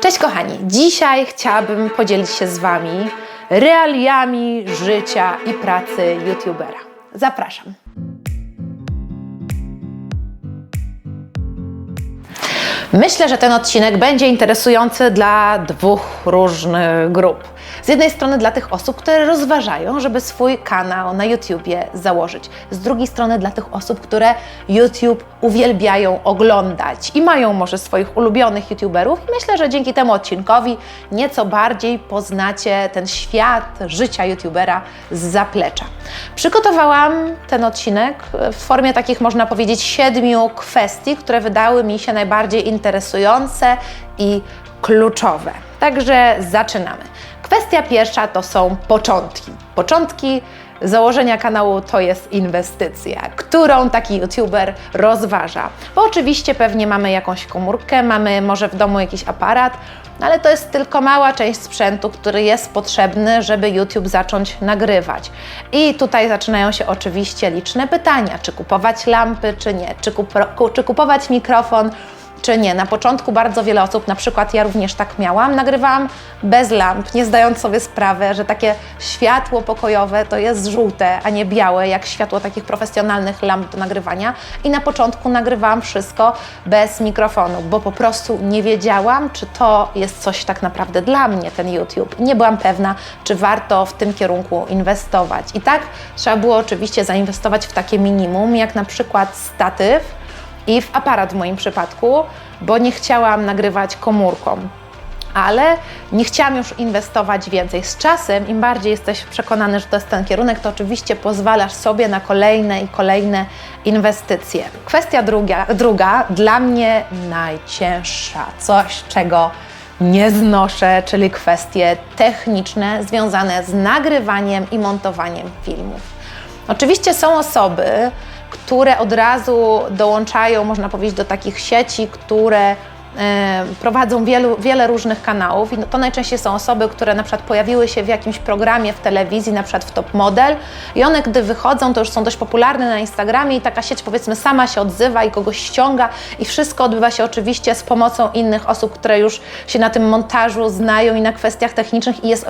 Cześć kochani, dzisiaj chciałabym podzielić się z Wami realiami życia i pracy youtubera. Zapraszam. Myślę, że ten odcinek będzie interesujący dla dwóch różnych grup. Z jednej strony dla tych osób, które rozważają, żeby swój kanał na YouTubie założyć. Z drugiej strony dla tych osób, które YouTube uwielbiają oglądać i mają może swoich ulubionych YouTuberów. I myślę, że dzięki temu odcinkowi nieco bardziej poznacie ten świat życia YouTubera z zaplecza. Przygotowałam ten odcinek w formie takich, można powiedzieć, siedmiu kwestii, które wydały mi się najbardziej interesujące i kluczowe. Także zaczynamy. Kwestia pierwsza to są początki. Początki założenia kanału to jest inwestycja, którą taki youtuber rozważa. Bo oczywiście pewnie mamy jakąś komórkę, mamy może w domu jakiś aparat, ale to jest tylko mała część sprzętu, który jest potrzebny, żeby YouTube zacząć nagrywać. I tutaj zaczynają się oczywiście liczne pytania, czy kupować lampy, czy nie, czy, czy kupować mikrofon, czy nie. Na początku bardzo wiele osób, na przykład ja również tak miałam, nagrywałam bez lamp, nie zdając sobie sprawy, że takie światło pokojowe to jest żółte, a nie białe, jak światło takich profesjonalnych lamp do nagrywania. I na początku nagrywałam wszystko bez mikrofonu, bo po prostu nie wiedziałam, czy to jest coś tak naprawdę dla mnie, ten YouTube. Nie byłam pewna, czy warto w tym kierunku inwestować. I tak trzeba było oczywiście zainwestować w takie minimum, jak na przykład statyw, i w aparat w moim przypadku, bo nie chciałam nagrywać komórką. Ale nie chciałam już inwestować więcej. Z czasem, im bardziej jesteś przekonany, że to jest ten kierunek, to oczywiście pozwalasz sobie na kolejne i kolejne inwestycje. Kwestia druga, druga dla mnie najcięższa, coś czego nie znoszę, czyli kwestie techniczne związane z nagrywaniem i montowaniem filmów. Oczywiście są osoby, które od razu dołączają, można powiedzieć, do takich sieci, które prowadzą wielu, wiele różnych kanałów i to najczęściej są osoby, które na przykład pojawiły się w jakimś programie w telewizji, na przykład w Top Model i one gdy wychodzą, to już są dość popularne na Instagramie i taka sieć powiedzmy sama się odzywa i kogoś ściąga i wszystko odbywa się oczywiście z pomocą innych osób, które już się na tym montażu znają i na kwestiach technicznych i jest,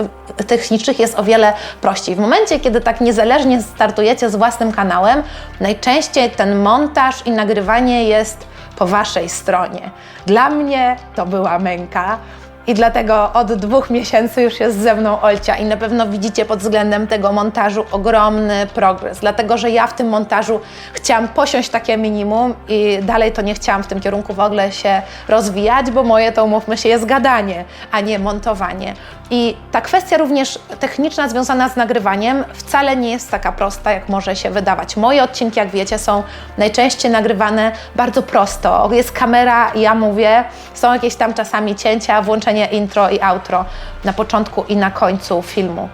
technicznych jest o wiele prościej. W momencie, kiedy tak niezależnie startujecie z własnym kanałem, najczęściej ten montaż i nagrywanie jest po Waszej stronie. Dla mnie to była męka. I dlatego od dwóch miesięcy już jest ze mną Olcia i na pewno widzicie pod względem tego montażu ogromny progres, dlatego że ja w tym montażu chciałam posiąść takie minimum i dalej to nie chciałam w tym kierunku w ogóle się rozwijać, bo moje to umówmy się jest gadanie, a nie montowanie. I ta kwestia również techniczna związana z nagrywaniem wcale nie jest taka prosta, jak może się wydawać. Moje odcinki, jak wiecie, są najczęściej nagrywane bardzo prosto. Jest kamera, ja mówię, są jakieś tam czasami cięcia, włączenie intro i outro na początku i na końcu filmu.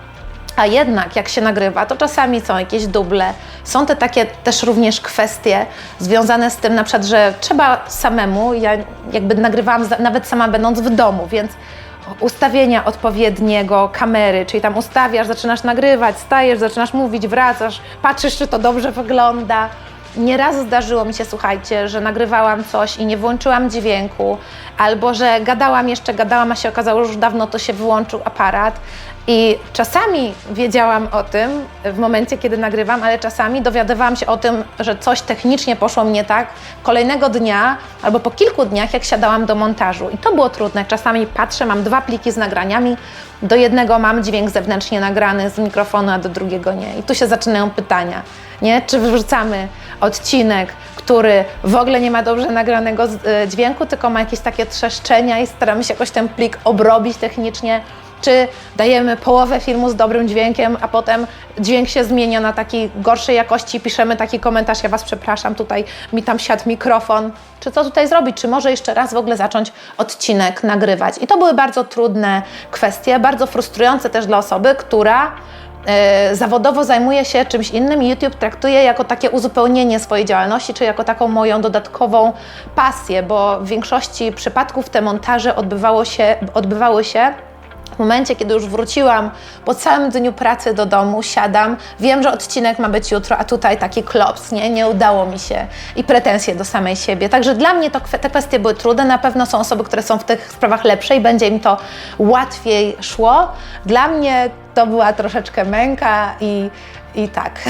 A jednak jak się nagrywa, to czasami są jakieś duble. Są te takie też również kwestie związane z tym, na przykład, że trzeba samemu, ja jakby nagrywałam nawet sama będąc w domu, więc ustawienia odpowiedniego kamery, czyli tam ustawiasz, zaczynasz nagrywać, stajesz, zaczynasz mówić, wracasz, patrzysz, czy to dobrze wygląda. Nieraz zdarzyło mi się, słuchajcie, że nagrywałam coś i nie włączyłam dźwięku, albo że gadałam jeszcze, gadałam, a się okazało, że już dawno to się wyłączył aparat. I czasami wiedziałam o tym w momencie, kiedy nagrywam, ale czasami dowiadywałam się o tym, że coś technicznie poszło mnie tak kolejnego dnia albo po kilku dniach, jak siadałam do montażu. I to było trudne. Czasami patrzę, mam dwa pliki z nagraniami, do jednego mam dźwięk zewnętrznie nagrany z mikrofonu, a do drugiego nie. I tu się zaczynają pytania, nie? Czy wyrzucamy odcinek, który w ogóle nie ma dobrze nagranego e, dźwięku, tylko ma jakieś takie trzeszczenia i staramy się jakoś ten plik obrobić technicznie, czy dajemy połowę filmu z dobrym dźwiękiem, a potem dźwięk się zmienia na takiej gorszej jakości, piszemy taki komentarz, ja Was przepraszam, tutaj mi tam siadł mikrofon, czy co tutaj zrobić, czy może jeszcze raz w ogóle zacząć odcinek nagrywać. I to były bardzo trudne kwestie, bardzo frustrujące też dla osoby, która e, zawodowo zajmuje się czymś innym i YouTube traktuje jako takie uzupełnienie swojej działalności, czy jako taką moją dodatkową pasję, bo w większości przypadków te montaże odbywało się, odbywały się W momencie, kiedy już wróciłam po całym dniu pracy do domu, siadam, wiem, że odcinek ma być jutro, a tutaj taki klops, nie, nie udało mi się i pretensje do samej siebie. Także dla mnie to, te kwestie były trudne. Na pewno są osoby, które są w tych sprawach lepsze i będzie im to łatwiej szło. Dla mnie to była troszeczkę męka i, i tak.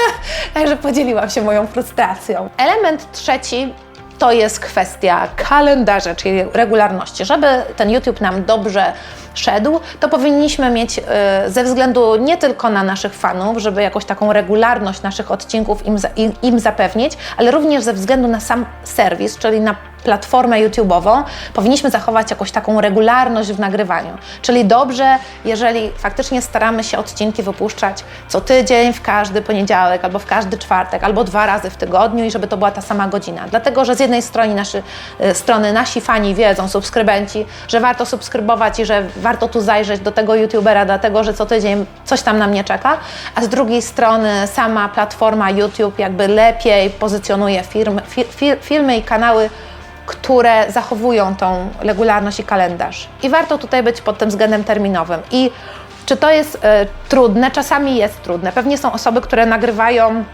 Także podzieliłam się moją frustracją. Element trzeci to jest kwestia kalendarza, czyli regularności. Żeby ten YouTube nam dobrze szedł, to powinniśmy mieć e, ze względu nie tylko na naszych fanów, żeby jakąś taką regularność naszych odcinków im, im zapewnić, ale również ze względu na sam serwis, czyli na platformę YouTube'ową, powinniśmy zachować jakąś taką regularność w nagrywaniu. Czyli dobrze, jeżeli faktycznie staramy się odcinki wypuszczać co tydzień, w każdy poniedziałek, albo w każdy czwartek, albo dwa razy w tygodniu i żeby to była ta sama godzina. Dlatego, że z jednej strony, naszy, y, strony nasi fani wiedzą, subskrybenci, że warto subskrybować i że warto tu zajrzeć do tego YouTubera, dlatego, że co tydzień coś tam na mnie czeka, a z drugiej strony sama platforma YouTube jakby lepiej pozycjonuje firmy, fi, fi, filmy i kanały które zachowują tą regularność i kalendarz. I warto tutaj być pod tym względem terminowym. I czy to jest e, trudne? Czasami jest trudne. Pewnie są osoby, które nagrywają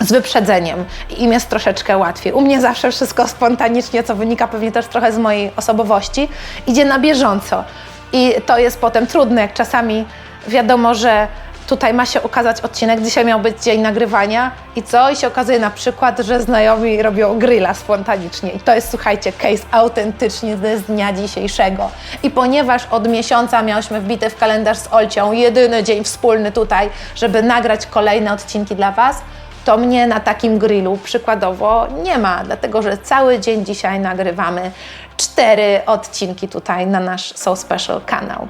z wyprzedzeniem i im jest troszeczkę łatwiej. U mnie zawsze wszystko spontanicznie, co wynika pewnie też trochę z mojej osobowości, idzie na bieżąco. I to jest potem trudne, jak czasami wiadomo, że tutaj ma się ukazać odcinek, dzisiaj miał być dzień nagrywania i co? I się okazuje na przykład, że znajomi robią grilla spontanicznie. I to jest, słuchajcie, case autentycznie z dnia dzisiejszego. I ponieważ od miesiąca miałyśmy wbity w kalendarz z Olcią jedyny dzień wspólny tutaj, żeby nagrać kolejne odcinki dla Was, to mnie na takim grillu przykładowo nie ma, dlatego że cały dzień dzisiaj nagrywamy cztery odcinki tutaj na nasz So Special kanał.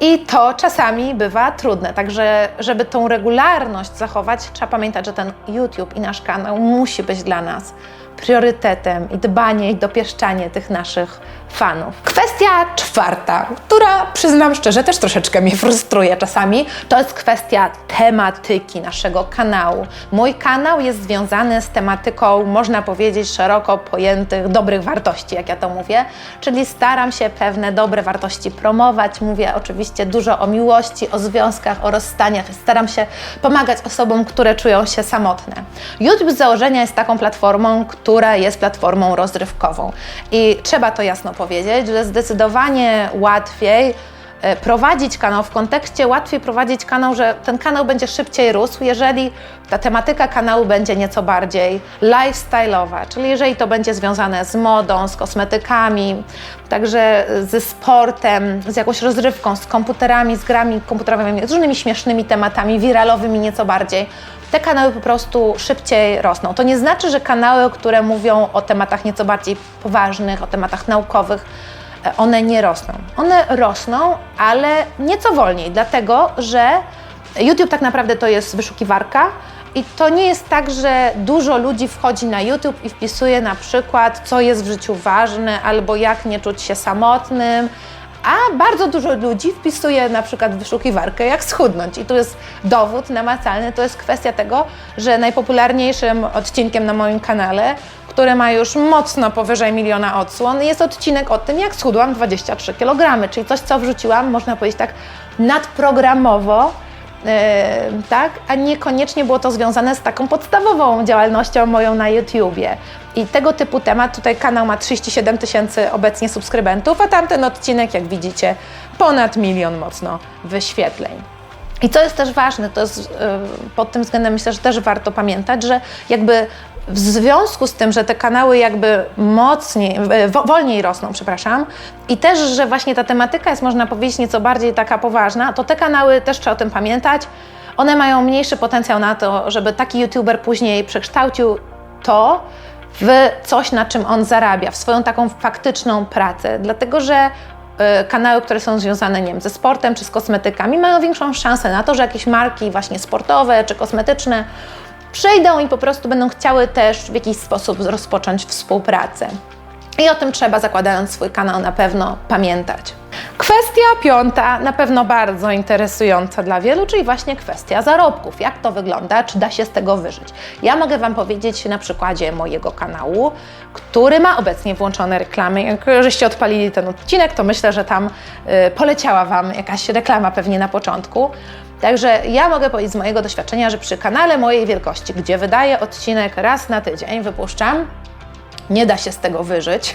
I to czasami bywa trudne, także żeby tą regularność zachować, trzeba pamiętać, że ten YouTube i nasz kanał musi być dla nas priorytetem i dbanie i dopieszczanie tych naszych fanów. Kwestia czwarta, która przyznam szczerze też troszeczkę mnie frustruje czasami, to jest kwestia tematyki naszego kanału. Mój kanał jest związany z tematyką, można powiedzieć, szeroko pojętych dobrych wartości, jak ja to mówię, czyli staram się pewne dobre wartości promować. Mówię oczywiście dużo o miłości, o związkach, o rozstaniach. Staram się pomagać osobom, które czują się samotne. YouTube z założenia jest taką platformą, która jest platformą rozrywkową. I trzeba to jasno powiedzieć, że zdecydowanie łatwiej prowadzić kanał w kontekście, łatwiej prowadzić kanał, że ten kanał będzie szybciej rósł, jeżeli ta tematyka kanału będzie nieco bardziej lifestyle'owa, czyli jeżeli to będzie związane z modą, z kosmetykami, także ze sportem, z jakąś rozrywką, z komputerami, z grami komputerowymi, z różnymi śmiesznymi tematami, wiralowymi nieco bardziej. Te kanały po prostu szybciej rosną. To nie znaczy, że kanały, które mówią o tematach nieco bardziej poważnych, o tematach naukowych, e, one nie rosną. One rosną, ale nieco wolniej, dlatego że YouTube tak naprawdę to jest wyszukiwarka i to nie jest tak, że dużo ludzi wchodzi na YouTube i wpisuje na przykład, co jest w życiu ważne albo jak nie czuć się samotnym. A bardzo dużo ludzi wpisuje na przykład w wyszukiwarkę, jak schudnąć. I tu jest dowód namacalny, to jest kwestia tego, że najpopularniejszym odcinkiem na moim kanale, który ma już mocno powyżej miliona odsłon, jest odcinek o tym, jak schudłam 23 kg, czyli coś, co wrzuciłam, można powiedzieć tak, nadprogramowo, tak, a niekoniecznie było to związane z taką podstawową działalnością moją na YouTubie. I tego typu temat, tutaj kanał ma 37 tysięcy obecnie subskrybentów, a tamten odcinek, jak widzicie, ponad milion mocno wyświetleń. I co jest też ważne, to jest y, pod tym względem myślę, że też warto pamiętać, że jakby w związku z tym, że te kanały jakby mocniej, wo- wolniej rosną, przepraszam, i też, że właśnie ta tematyka jest, można powiedzieć, nieco bardziej taka poważna, to te kanały też trzeba o tym pamiętać. One mają mniejszy potencjał na to, żeby taki youtuber później przekształcił to w coś, na czym on zarabia, w swoją taką faktyczną pracę, dlatego że y, kanały, które są związane nie wiem, ze sportem czy z kosmetykami, mają większą szansę na to, że jakieś marki właśnie sportowe czy kosmetyczne przyjdą i po prostu będą chciały też w jakiś sposób rozpocząć współpracę. I o tym trzeba, zakładając swój kanał, na pewno pamiętać. Kwestia piąta, na pewno bardzo interesująca dla wielu, czyli właśnie kwestia zarobków. Jak to wygląda? Czy da się z tego wyżyć? Ja mogę Wam powiedzieć na przykładzie mojego kanału, który ma obecnie włączone reklamy. Jak żeście odpalili ten odcinek, to myślę, że tam y, poleciała Wam jakaś reklama pewnie na początku. Także ja mogę powiedzieć z mojego doświadczenia, że przy kanale mojej wielkości, gdzie wydaję odcinek raz na tydzień, wypuszczam, nie da się z tego wyżyć.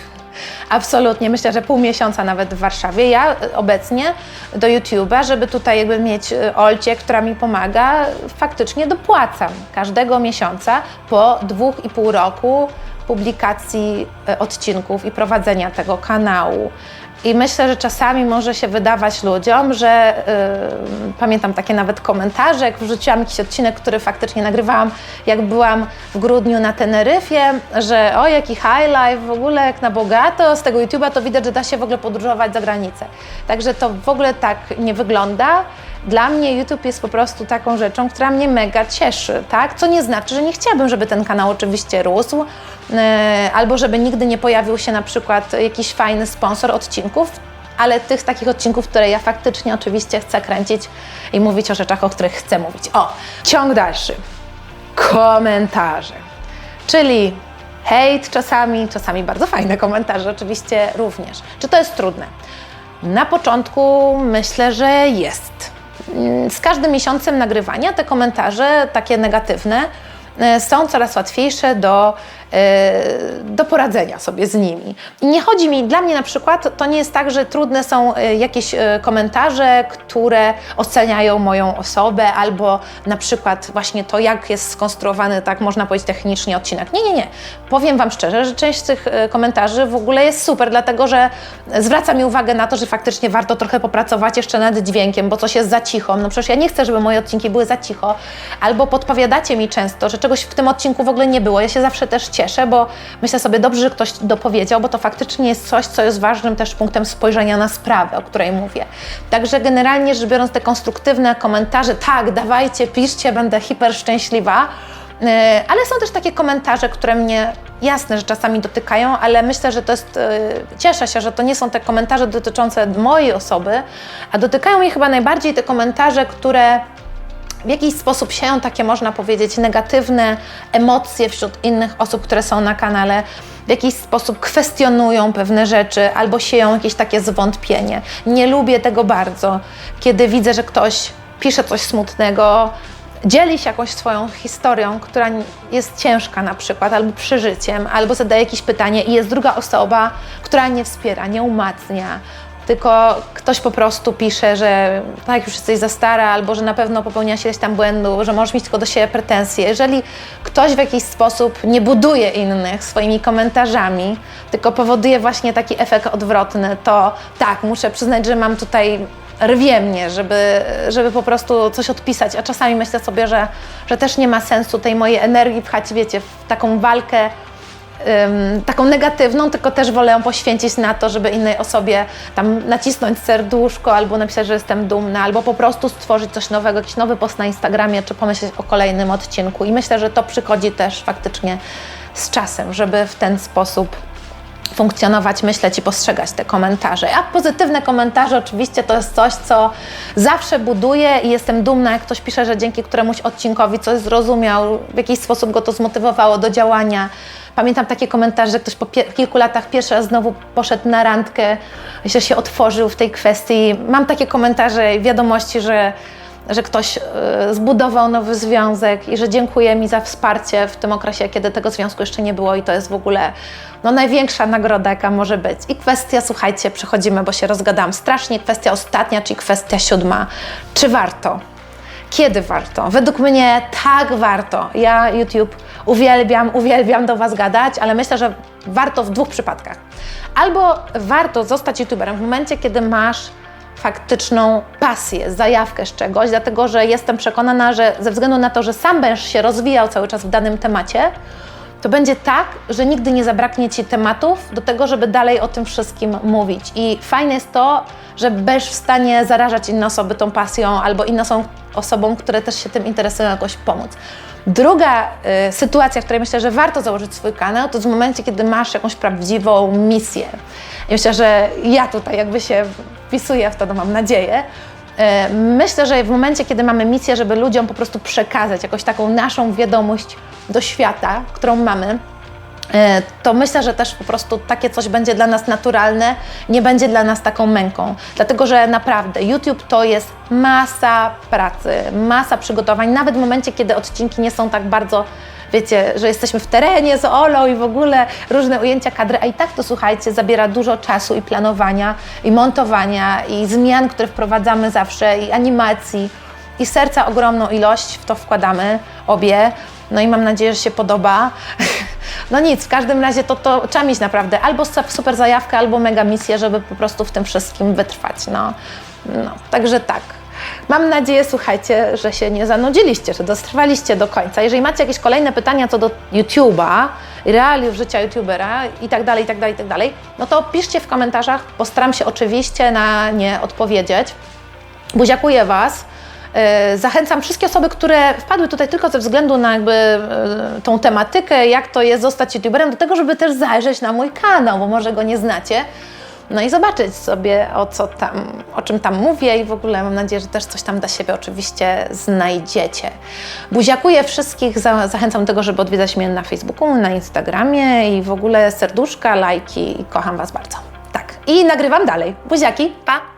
Absolutnie. Myślę, że pół miesiąca nawet w Warszawie. Ja obecnie do YouTube'a, żeby tutaj jakby mieć y, Olcie, która mi pomaga, faktycznie dopłacam każdego miesiąca po dwóch i pół roku publikacji y, odcinków i prowadzenia tego kanału. I myślę, że czasami może się wydawać ludziom, że yy, pamiętam takie nawet komentarze, jak wrzuciłam jakiś odcinek, który faktycznie nagrywałam, jak byłam w grudniu na Teneryfie, że o jaki high life, w ogóle jak na bogato, z tego YouTube'a to widać, że da się w ogóle podróżować za granicę. Także to w ogóle tak nie wygląda. Dla mnie YouTube jest po prostu taką rzeczą, która mnie mega cieszy, tak? Co nie znaczy, że nie chciałabym, żeby ten kanał oczywiście rósł, e, albo żeby nigdy nie pojawił się na przykład jakiś fajny sponsor odcinków, ale tych takich odcinków, które ja faktycznie oczywiście chcę kręcić i mówić o rzeczach, o których chcę mówić. O, ciąg dalszy. Komentarze. Czyli hejt czasami, czasami bardzo fajne komentarze oczywiście również. Czy to jest trudne? Na początku myślę, że jest. Mm, Z każdym miesiącem nagrywania te komentarze, takie negatywne, są coraz łatwiejsze do, e, do poradzenia sobie z nimi. I nie chodzi mi, dla mnie na przykład, to nie jest tak, że trudne są e, jakieś e, komentarze, które oceniają moją osobę, albo na przykład właśnie to, jak jest skonstruowany, tak można powiedzieć technicznie odcinek. Nie, nie, nie. Powiem Wam szczerze, że część z tych e, komentarzy w ogóle jest super, dlatego że zwraca mi uwagę na to, że faktycznie warto trochę popracować jeszcze nad dźwiękiem, bo coś jest za cicho. No przecież ja nie chcę, żeby moje odcinki były za cicho. Albo podpowiadacie mi często, że czegoś w tym odcinku w ogóle nie było. Ja się zawsze też cieszę, bo myślę sobie, dobrze, że ktoś dopowiedział, bo to faktycznie jest coś, co jest ważnym też punktem spojrzenia na sprawę, o której mówię. Także generalnie rzecz biorąc te konstruktywne komentarze, tak, dawajcie, piszcie, będę hiper szczęśliwa. E, Ale są też takie komentarze, które mnie jasne, że czasami dotykają, ale myślę, że to jest. e, Cieszę się, że to nie są te komentarze dotyczące mojej osoby, a dotykają mnie chyba najbardziej te komentarze, które w jakiś sposób sieją takie, można powiedzieć, negatywne emocje wśród innych osób, które są na kanale, w jakiś sposób kwestionują pewne rzeczy albo sieją jakieś takie zwątpienie. Nie lubię tego bardzo, kiedy widzę, że ktoś pisze coś smutnego, dzieli się jakąś swoją historią, która jest ciężka na przykład, albo przeżyciem, albo zadaje jakieś pytanie i jest druga osoba, która nie wspiera, nie umacnia, tylko ktoś po prostu pisze, że tak, już jesteś za stara, albo że na pewno popełniasz ileś tam błędu, że możesz mieć tylko do siebie pretensje. Jeżeli ktoś w jakiś sposób nie buduje innych swoimi komentarzami, tylko powoduje właśnie taki efekt odwrotny, to tak, muszę przyznać, że mam tutaj rwie mnie, żeby, żeby po prostu coś odpisać, a czasami myślę sobie, że, że też nie ma sensu tej mojej energii pchać, wiecie, w taką walkę ym, taką negatywną, tylko też wolę ją poświęcić na to, żeby innej osobie tam nacisnąć serduszko, albo napisać, że jestem dumna, albo po prostu stworzyć coś nowego, jakiś nowy post na Instagramie, czy pomyśleć o kolejnym odcinku. I myślę, że to przychodzi też faktycznie z czasem, żeby w ten sposób funkcjonować, myśleć i postrzegać te komentarze. A pozytywne komentarze oczywiście to jest coś, co zawsze buduje i jestem dumna, jak ktoś pisze, że dzięki któremuś odcinkowi coś zrozumiał, w jakiś sposób go to zmotywowało do działania. Pamiętam takie komentarze, że ktoś po kilku latach pierwszy raz znowu poszedł na randkę, że się otworzył w tej kwestii. Mam takie komentarze i wiadomości, że że ktoś e, zbudował nowy związek i że dziękuję mi za wsparcie w tym okresie, kiedy tego związku jeszcze nie było i to jest w ogóle no, największa nagroda, jaka może być. I kwestia, słuchajcie, przechodzimy, bo się rozgadałam strasznie, kwestia ostatnia, czyli kwestia siódma. Czy warto? Kiedy warto? Według mnie tak warto. Ja YouTube uwielbiam, uwielbiam do Was gadać, ale myślę, że warto w dwóch przypadkach. Albo warto zostać YouTuberem w momencie, kiedy masz faktyczną pasję, zajawkę z czegoś, dlatego że jestem przekonana, że ze względu na to, że sam będziesz się rozwijał cały czas w danym temacie, to będzie tak, że nigdy nie zabraknie Ci tematów do tego, żeby dalej o tym wszystkim mówić. I fajne jest to, że będziesz w stanie zarażać inne osoby tą pasją albo inne są osobom, które też się tym interesują, jakoś pomóc. Druga y, sytuacja, w której myślę, że warto założyć swój kanał, to w momencie, kiedy masz jakąś prawdziwą misję. I myślę, że ja tutaj jakby się wpisuję w to, no mam nadzieję. E, Myślę, że w momencie, kiedy mamy misję, żeby ludziom po prostu przekazać jakąś taką naszą wiadomość do świata, którą mamy, e, to myślę, że też po prostu takie coś będzie dla nas naturalne, nie będzie dla nas taką męką. Dlatego, że naprawdę YouTube to jest masa pracy, masa przygotowań, nawet w momencie, kiedy odcinki nie są tak bardzo, wiecie, że jesteśmy w terenie z Olą i w ogóle różne ujęcia kadry, a i tak to słuchajcie, zabiera dużo czasu i planowania, i montowania, i zmian, które wprowadzamy zawsze, i animacji, i serca ogromną ilość w to wkładamy obie. No i mam nadzieję, że się podoba. No nic, w każdym razie to, to trzeba mieć naprawdę albo su- super zajawkę, albo mega misję, żeby po prostu w tym wszystkim wytrwać. No, no także tak. Mam nadzieję, słuchajcie, że się nie zanudziliście, że dotrwaliście do końca. Jeżeli macie jakieś kolejne pytania co do YouTube'a, realiów życia YouTubera i tak dalej, i tak dalej, i tak dalej, no to piszcie w komentarzach, postaram się oczywiście na nie odpowiedzieć. Buziakuję Was. E, Zachęcam wszystkie osoby, które wpadły tutaj tylko ze względu na jakby e, tą tematykę, jak to jest zostać youtuberem, do tego, żeby też zajrzeć na mój kanał, bo może go nie znacie. No i zobaczyć sobie, o, co tam, o czym tam mówię i w ogóle mam nadzieję, że też coś tam dla siebie oczywiście znajdziecie. Buziakuję wszystkich, za, zachęcam do tego, żeby odwiedzać mnie na Facebooku, na Instagramie i w ogóle serduszka, lajki kocham Was bardzo. Tak. I nagrywam dalej. Buziaki, pa!